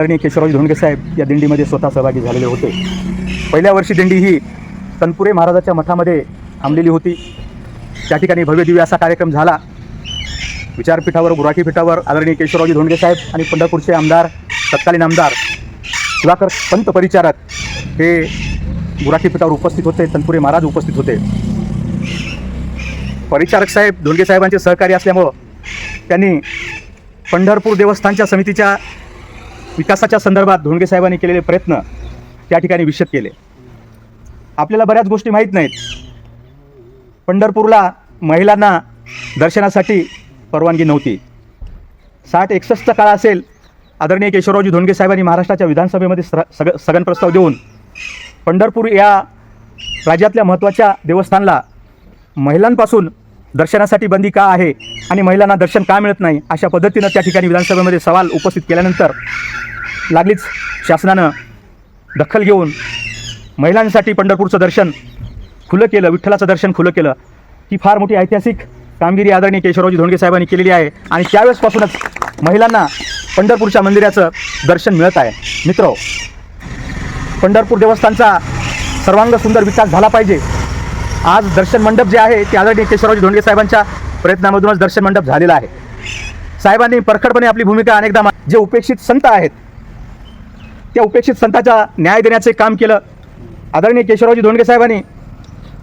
आदरणीय केशवराज धोंडगे साहेब या दिंडीमध्ये स्वतः सहभागी झालेले होते. पहिल्या वर्षी दिंडी ही तनपुरे महाराजाच्या मठामध्ये थांबलेली होती. त्या ठिकाणी भव्य दिव्य असा कार्यक्रम झाला. विचारपीठावर गुराठी पीठावर आदरणीय केशवरावजी धोंडगे साहेब आणि पंढरपूरचे आमदार तत्कालीन आमदार दिवाकर पंत परिचारक हे गुराठी पीठावर उपस्थित होते तनपुरे महाराज उपस्थित होते. परिचारक साहेब धोंडगे साहेबांचे सहकारी असल्यामुळं त्यांनी पंढरपूर देवस्थानच्या समितीच्या विकासाच्या संदर्भात धोंडगे साहेबांनी केलेले प्रयत्न त्या ठिकाणी विशद केले. आपल्याला बऱ्याच गोष्टी माहीत नाहीत. पंढरपूरला महिलांना दर्शनासाठी परवानगी नव्हती. साठ एकसष्टचा काळ असेल आदरणीय केशवरावजी धोंडगे साहेबांनी महाराष्ट्राच्या विधानसभेमध्ये स्र सग सघन प्रस्ताव देऊन पंढरपूर या राज्यातल्या महत्त्वाच्या देवस्थानला महिलांपासून दर्शनासाठी बंदी का आहे आणि महिलांना दर्शन का मिळत नाही अशा पद्धतीनं त्या ठिकाणी विधानसभेमध्ये सवाल उपस्थित केल्यानंतर लागलीच शासनानं दखल घेऊन महिलांसाठी पंढरपूरचं दर्शन खुलं केलं विठ्ठलाचं दर्शन खुलं केलं. ही फार मोठी ऐतिहासिक कामगिरी आदरणीय केशवरावजी धोंडगे साहेबांनी केलेली आहे आणि त्यावेळेसपासूनच महिलांना पंढरपूरच्या मंदिराचं दर्शन मिळत आहे. मित्र पंढरपूर देवस्थानचा सर्वांग सुंदर विकास झाला पाहिजे. आज दर्शन मंडप जे आहे ते आदरणीय केशवरावजी धोंडगे साहेबांच्या प्रयत्नामधूनच दर्शन मंडप झालेला आहे. साहेबांनी परखडपणे आपली भूमिका अनेकदा जे उपेक्षित संत आहेत त्या उपेक्षित संताचा न्याय देण्याचे काम केलं. आदरणीय केशवरावजी धोंडगे साहेबांनी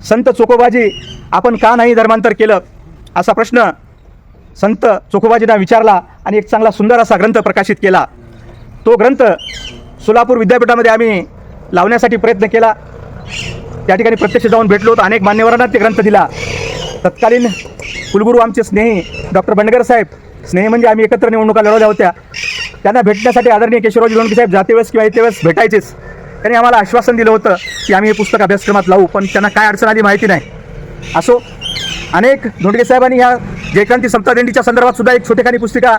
संत चोकोबाजी आपण का नाही धर्मांतर केलं असा प्रश्न संत चोखोबाजींना विचारला आणि एक चांगला सुंदर असा ग्रंथ प्रकाशित केला. तो ग्रंथ सोलापूर विद्यापीठामध्ये आम्ही लावण्यासाठी प्रयत्न केला. त्या ठिकाणी प्रत्यक्ष जाऊन भेटलो होतो. अनेक मान्यवरांना ते ग्रंथ दिला. तत्कालीन कुलगुरू आमचे स्नेही डॉक्टर बंडगर साहेब स्नेही म्हणजे आम्ही एकत्र निवडणुका लढवल्या होत्या. त्यांना भेटण्यासाठी आदरणीय केशवरावजी लोणके साहेब जाते वेळेस किंवा येते वेळेस भेटायचेच त्यांनी आम्हाला आश्वासन दिलं होतं की आम्ही हे पुस्तक अभ्यासक्रमात लावू पण त्यांना काय अडचण आली माहिती नाही. असो अनेक धोंडगे साहेबांनी ह्या जयक्रांती समता दिंडीच्या संदर्भात सुद्धा एक छोटेखानी पुस्तिका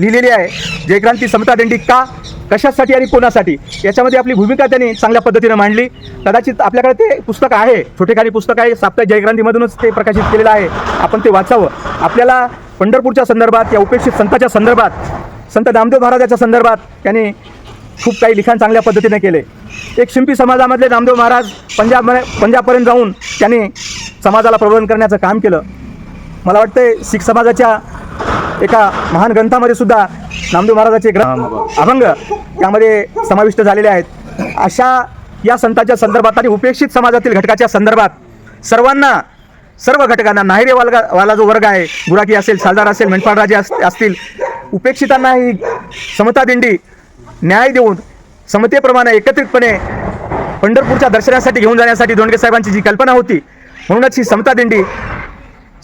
लिहिलेली आहे. जयक्रांती समता दिंडी का? कशासाठी आणि कोणासाठी? याच्यामध्ये आपली भूमिका त्यांनी चांगल्या पद्धतीनं मांडली. कदाचित आपल्याकडे ते पुस्तक आहे. छोटेखानी पुस्तक आहे. साप्ताहिक जयक्रांतीमधूनच ते प्रकाशित केलेलं आहे. आपण ते वाचावं. आपल्याला पंढरपूरच्या संदर्भात या उपेक्षित संताच्या संदर्भात संत नामदेव महाराजाच्या संदर्भात त्यांनी खूप काही लिखाण चांगल्या पद्धतीने केले. एक शिंपी समाजामधले नामदेव महाराज पंजाब पंजाबपर्यंत जाऊन त्यांनी समाजाला प्रबोधन करण्याचं काम केलं. मला वाटते शीख समाजाच्या एका महान ग्रंथामध्ये सुद्धा नामदेव महाराजाचे ग्रंथ अभंग त्यामध्ये समाविष्ट झालेले आहेत. अशा या संतांच्या संदर्भात आणि उपेक्षित समाजातील घटकाच्या संदर्भात सर्वांना सर्व घटकांना नाहिरे वालगा वाला जो वर्ग आहे गुराकी असेल सालदार असेल मेंढपाळराजे असतील उपेक्षितांना ही समता दिंडी न्याय देऊन समतेप्रमाणे एकत्रितपणे पंढरपूरच्या दर्शनासाठी घेऊन जाण्यासाठी धोंडगे साहेबांची जी कल्पना होती म्हणूनच ही समता दिंडी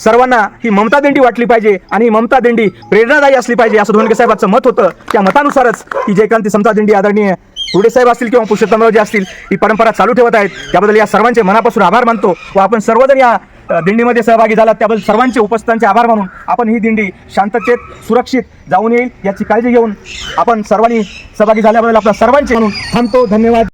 सर्वांना ही ममता दिंडी वाटली पाहिजे आणि ही ममता दिंडी प्रेरणादायी असली पाहिजे असं धोंडके साहेबांचं मत होतं. त्या मतानुसारच ही जयक्रांती समता दिंडी आदरणीय पुढे साहेब असतील किंवा पुरुषोत्तमरावजी असतील ही परंपरा चालू ठेवत आहेत. त्याबद्दल या सर्वांचे मनापासून आभार मानतो व आपण सर्वजण या दिंडीमध्ये सहभागी झालात. त्याबद्दल सर्वांचे उपस्थितांचे आभार मानून आपण ही दिंडी शांततेत सुरक्षित जाऊन येईल याची काळजी घेऊन आपण सर्वांनी सहभागी झाल्याबद्दल आपल्या सर्वांचे म्हणून थांबतो. धन्यवाद.